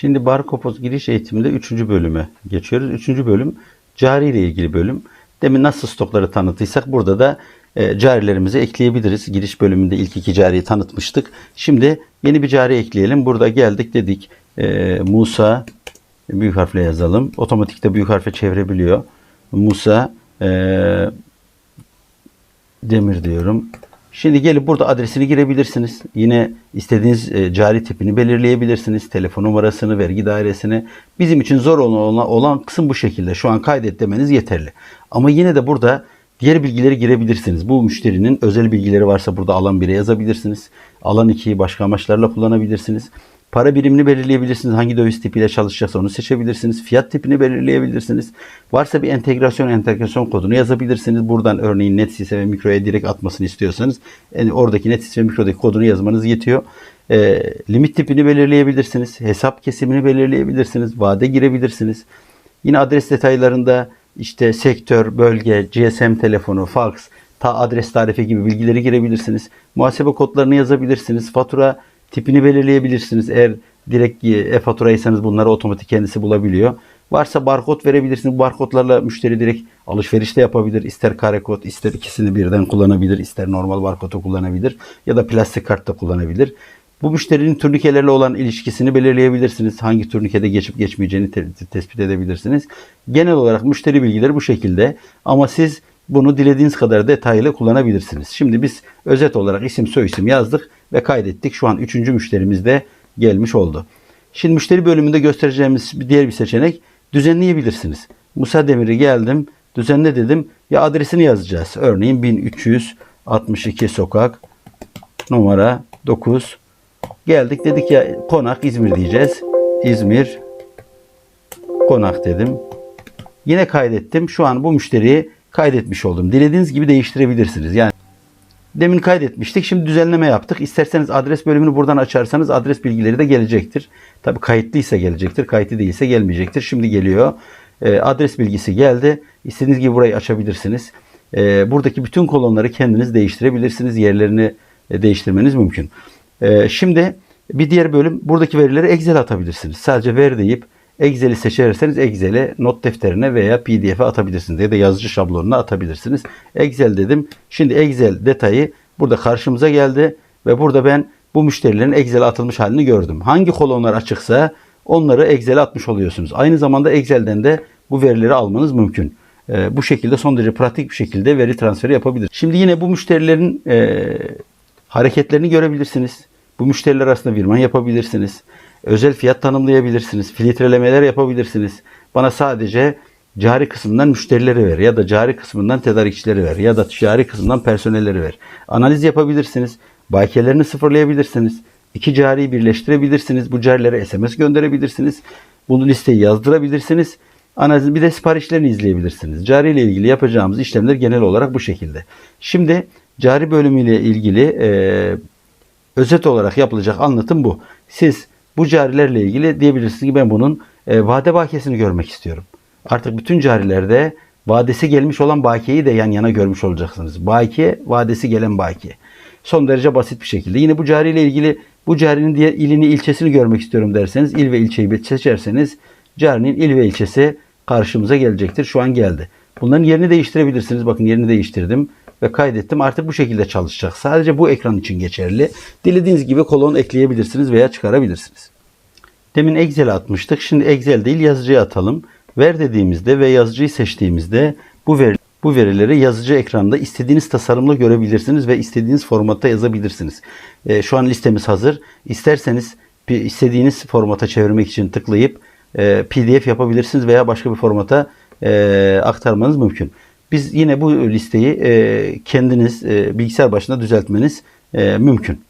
Şimdi Barkopos giriş eğitiminde 3. bölüme geçiyoruz. 3. bölüm cari ile ilgili bölüm. Demin nasıl stokları tanıttıysak burada da e, carilerimizi ekleyebiliriz. Giriş bölümünde ilk iki cariyi tanıtmıştık. Şimdi yeni bir cari ekleyelim. Burada geldik dedik e, Musa büyük harfle yazalım. Otomatikte büyük harfe çevirebiliyor. Musa e, Demir diyorum. Şimdi gelip burada adresini girebilirsiniz. Yine istediğiniz e, cari tipini belirleyebilirsiniz. Telefon numarasını, vergi dairesini. Bizim için zor olan, olan kısım bu şekilde. Şu an kaydet demeniz yeterli. Ama yine de burada diğer bilgileri girebilirsiniz. Bu müşterinin özel bilgileri varsa burada alan 1'e yazabilirsiniz. Alan 2'yi başka amaçlarla kullanabilirsiniz. Para birimini belirleyebilirsiniz. Hangi döviz tipiyle çalışacaksa onu seçebilirsiniz. Fiyat tipini belirleyebilirsiniz. Varsa bir entegrasyon entegrasyon kodunu yazabilirsiniz. Buradan örneğin Netsys'e ve Mikro'ya direkt atmasını istiyorsanız yani oradaki Netsys ve Mikro'daki kodunu yazmanız yetiyor. E, limit tipini belirleyebilirsiniz. Hesap kesimini belirleyebilirsiniz. Vade girebilirsiniz. Yine adres detaylarında işte sektör, bölge, GSM telefonu, fax, ta adres tarifi gibi bilgileri girebilirsiniz. Muhasebe kodlarını yazabilirsiniz. Fatura tipini belirleyebilirsiniz. Eğer direkt e-faturaysanız bunları otomatik kendisi bulabiliyor. Varsa barkod verebilirsiniz. Barkodlarla müşteri direkt alışveriş de yapabilir. İster kare kod, ister ikisini birden kullanabilir. ister normal barkodu kullanabilir. Ya da plastik kart da kullanabilir. Bu müşterinin turnikelerle olan ilişkisini belirleyebilirsiniz. Hangi turnikede geçip geçmeyeceğini te- tespit edebilirsiniz. Genel olarak müşteri bilgileri bu şekilde. Ama siz bunu dilediğiniz kadar detaylı kullanabilirsiniz. Şimdi biz özet olarak isim soyisim yazdık ve kaydettik. Şu an üçüncü müşterimiz de gelmiş oldu. Şimdi müşteri bölümünde göstereceğimiz bir diğer bir seçenek düzenleyebilirsiniz. Musa Demir'i geldim, düzenle dedim. Ya adresini yazacağız. Örneğin 1362 sokak numara 9. Geldik dedik ya konak İzmir diyeceğiz. İzmir konak dedim. Yine kaydettim. Şu an bu müşteriyi kaydetmiş oldum. Dilediğiniz gibi değiştirebilirsiniz. Yani demin kaydetmiştik. Şimdi düzenleme yaptık. İsterseniz adres bölümünü buradan açarsanız adres bilgileri de gelecektir. Tabi kayıtlıysa gelecektir. Kayıtlı değilse gelmeyecektir. Şimdi geliyor. Ee, adres bilgisi geldi. İstediğiniz gibi burayı açabilirsiniz. Ee, buradaki bütün kolonları kendiniz değiştirebilirsiniz. Yerlerini e, değiştirmeniz mümkün. Ee, şimdi bir diğer bölüm buradaki verileri Excel atabilirsiniz. Sadece ver deyip Excel'i seçerseniz Excel'e not defterine veya PDF'e atabilirsiniz ya da yazıcı şablonuna atabilirsiniz. Excel dedim. Şimdi Excel detayı burada karşımıza geldi ve burada ben bu müşterilerin Excel'e atılmış halini gördüm. Hangi kolonlar açıksa onları Excel'e atmış oluyorsunuz. Aynı zamanda Excel'den de bu verileri almanız mümkün. Ee, bu şekilde son derece pratik bir şekilde veri transferi yapabilirsiniz. Şimdi yine bu müşterilerin e, hareketlerini görebilirsiniz. Bu müşteriler arasında virman yapabilirsiniz. Özel fiyat tanımlayabilirsiniz. Filtrelemeler yapabilirsiniz. Bana sadece cari kısmından müşterileri ver ya da cari kısmından tedarikçileri ver ya da cari kısmından personelleri ver. Analiz yapabilirsiniz. Bakiyelerini sıfırlayabilirsiniz. İki cariyi birleştirebilirsiniz. Bu carilere SMS gönderebilirsiniz. Bunu listeyi yazdırabilirsiniz. Analiz bir de siparişlerini izleyebilirsiniz. Cari ile ilgili yapacağımız işlemler genel olarak bu şekilde. Şimdi cari bölümüyle ilgili e, özet olarak yapılacak anlatım bu. Siz bu carilerle ilgili diyebilirsiniz ki ben bunun e, vade bakiyesini görmek istiyorum. Artık bütün carilerde vadesi gelmiş olan bakiyeyi de yan yana görmüş olacaksınız. Bakiye, vadesi gelen bakiye. Son derece basit bir şekilde. Yine bu cari ile ilgili bu carinin diğer ilini, ilçesini görmek istiyorum derseniz il ve ilçeyi seçerseniz carinin il ve ilçesi karşımıza gelecektir. Şu an geldi. Bunların yerini değiştirebilirsiniz. Bakın yerini değiştirdim ve kaydettim. Artık bu şekilde çalışacak. Sadece bu ekran için geçerli. Dilediğiniz gibi kolon ekleyebilirsiniz veya çıkarabilirsiniz. Demin Excel'e atmıştık. Şimdi Excel değil yazıcıya atalım. Ver dediğimizde ve yazıcıyı seçtiğimizde bu veri bu verileri yazıcı ekranda istediğiniz tasarımla görebilirsiniz ve istediğiniz formatta yazabilirsiniz. E, şu an listemiz hazır. İsterseniz bir istediğiniz formata çevirmek için tıklayıp e, PDF yapabilirsiniz veya başka bir formata e, aktarmanız mümkün. Biz yine bu listeyi e, kendiniz e, bilgisayar başında düzeltmeniz e, mümkün.